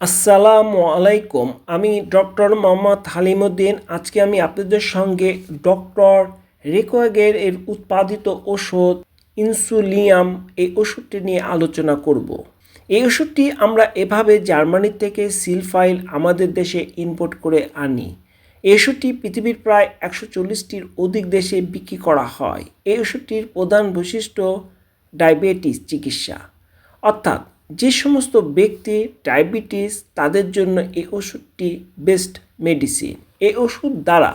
আসসালামু আলাইকুম, আমি ডক্টর মোহাম্মদ হালিমুদ্দিন। আজকে আমি আপনাদের সঙ্গে ডক্টর রেকোয়াগের এর উৎপাদিত ওষুধ ইনসুলিয়াম এই ওষুধটি নিয়ে আলোচনা করব। এই ওষুধটি আমরা এভাবে জার্মানি থেকে সিল ফাইল আমাদের দেশে ইম্পোর্ট করে আনি। এই ওষুধটি পৃথিবীর প্রায় একশো চল্লিশটির অধিক দেশে বিক্রি করা হয়। এই ওষুধটির প্রধান বৈশিষ্ট্য ডায়াবেটিস চিকিৎসা। অর্থাৎ যে সমস্ত ব্যক্তি ডায়াবেটিস, তাদের জন্য এই ওষুধটি বেস্ট মেডিসিন। এই ওষুধ দ্বারা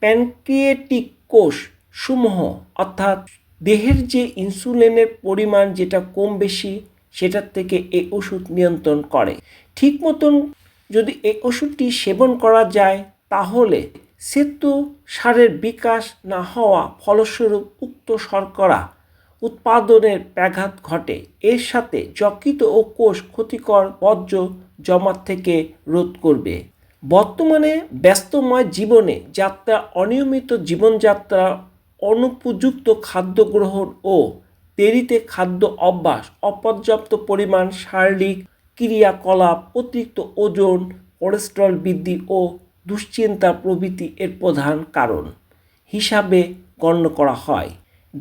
প্যানক্রিয়েটিক কোষ সমূহ, অর্থাৎ দেহের যে ইনসুলিনের পরিমাণ যেটা কম বেশি, সেটার থেকে এই ওষুধ নিয়ন্ত্রণ করে। ঠিক মতন যদি এই ওষুধটি সেবন করা যায়, তাহলে সেতু সারের বিকাশ না হওয়া ফলস্বরূপ উক্ত শর্করা উৎপাদনের ব্যাঘাত ঘটে। এর সাথে যকৃত ও কোষ ক্ষতিকর বর্জ্য জমাট থেকে রোধ করবে। বর্তমানে ব্যস্তময় জীবনে যাত্রা, অনিয়মিত জীবনযাত্রা, অনুপযুক্ত খাদ্য গ্রহণ ও দেরিতে খাদ্য অভ্যাস, অপর্যাপ্ত পরিমাণ শারীরিক ক্রিয়াকলাপ, অতিরিক্ত ওজন, কোলেস্ট্রল বৃদ্ধি ও দুশ্চিন্তা প্রভৃতি এর প্রধান কারণ হিসাবে গণ্য করা হয়।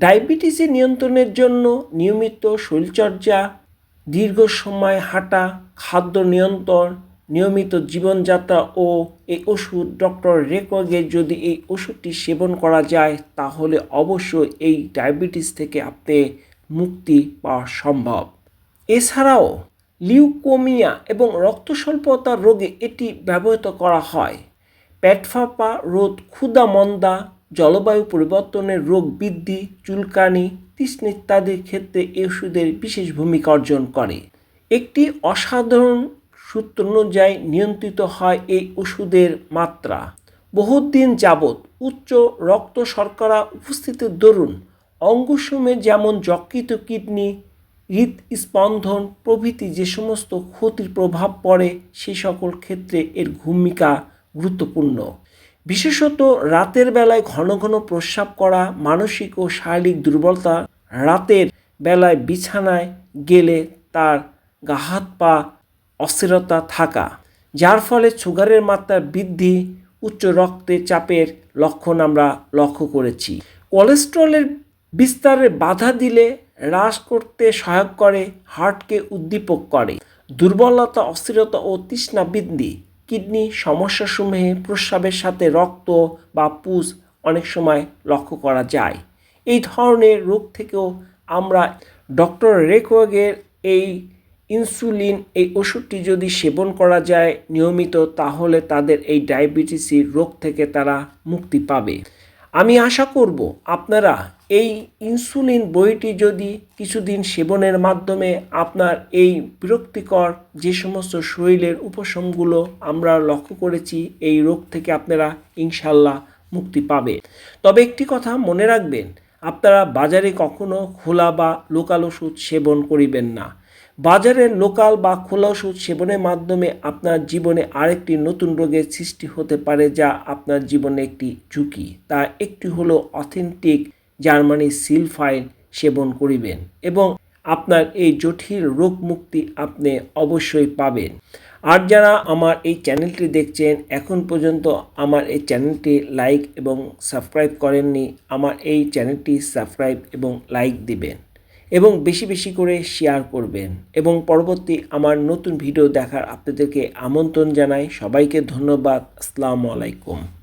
ডায়াবেটিসের নিয়ন্ত্রণের জন্য নিয়মিত শরীরচর্চা, দীর্ঘ সময় হাঁটা, খাদ্য নিয়ন্ত্রণ, নিয়মিত জীবনযাত্রা ও এই ওষুধ ডক্টর রেকগে যদি এই ওষুধটি সেবন করা যায়, তাহলে অবশ্যই এই ডায়াবেটিস থেকে আপনি মুক্তি পাওয়া সম্ভব। এছাড়াও, লিউকোমিয়া এবং রক্ত স্বল্পতার রোগে এটি ব্যবহৃত করা হয়। পেট ফাঁপা রোধ ক্ষুধা, মন্দা জলবায়ু পরিবর্তনের রোগ বৃদ্ধি, চুলকানি, তৃষ্ণ ইত্যাদির ক্ষেত্রে এই ওষুধের বিশেষ ভূমিকা অর্জন করে। একটি অসাধারণ সূত্র অনুযায়ী নিয়ন্ত্রিত হয় এই ওষুধের মাত্রা। বহুদিন যাবৎ উচ্চ রক্ত শর্করা উপস্থিতির দরুন অঙ্গসমূহে যেমন যকৃত কিডনি, হৃদস্পন্দন প্রভৃতি যে সমস্ত ক্ষতির প্রভাব পড়ে, সে সকল ক্ষেত্রে এর ভূমিকা গুরুত্বপূর্ণ। বিশেষত রাতের বেলায় ঘন ঘন প্রস্রাব করা মানসিক ও শারীরিক দুর্বলতা রাতের বেলায় বিছানায় গেলে তার গা, হাত, পা অস্থিরতা থাকা, যার ফলে সুগারের মাত্রা বৃদ্ধি, উচ্চ রক্তে চাপের লক্ষণ আমরা লক্ষ্য করেছি। কোলেস্ট্রলের বিস্তারে বাধা দিলে হ্রাস করতে সহায়ক করে, হার্টকে উদ্দীপক করে। দুর্বলতা, অস্থিরতা ও তৃষ্ণা বৃদ্ধি কিডনি সমস্যাসমূহে প্রস্রাবের সাথে রক্ত বা পুজ অনেক সময় লক্ষ্য করা যায়। এই ধরনের রোগ থেকেও আমরা ডক্টর রেকোয়গের এই ইনসুলিন এই ওষুধটি যদি সেবন করা যায় নিয়মিত, তাহলে তাদের এই ডায়াবেটিসের রোগ থেকে তারা মুক্তি পাবে। আমি আশা করব আপনারা এই ইনসুলিন বইটি যদি কিছুদিন সেবনের মাধ্যমে আপনার এই বিরক্তিকর যে সমস্ত শরীরের উপশমগুলো আমরা লক্ষ্য করেছি, এই রোগ থেকে আপনারা ইনশাল্লাহ মুক্তি পাবে। তবে একটি কথা মনে রাখবেন, আপনারা বাজারে কখনো খোলা বা লোকাল ওষুধ সেবন করিবেন না। বাজারের লোকাল বা খোলা ওষুধ সেবনের মাধ্যমে আপনার জীবনে আরেকটি নতুন রোগের সৃষ্টি হতে পারে যা আপনার জীবনে একটি ঝুঁকি। তা একটি হলো অথেন্টিক জার্মানি সিলফাইন সেবন করিবেন এবং আপনার এই জটিল রোগ মুক্তি আপনি অবশ্যই পাবেন। আর যারা আমার এই চ্যানেলটি দেখছেন, এখন পর্যন্ত আমার এই চ্যানেলটি লাইক এবং সাবস্ক্রাইব করেননি, আমার এই চ্যানেলটি সাবস্ক্রাইব এবং লাইক দিবেন। এবং বেশি বেশি করে শেয়ার করবেন। এবং পরবর্তী আমার নতুন ভিডিও দেখার আপনাদেরকে আমন্ত্রণ জানাই। সবাইকে ধন্যবাদ। আসসালামু আলাইকুম।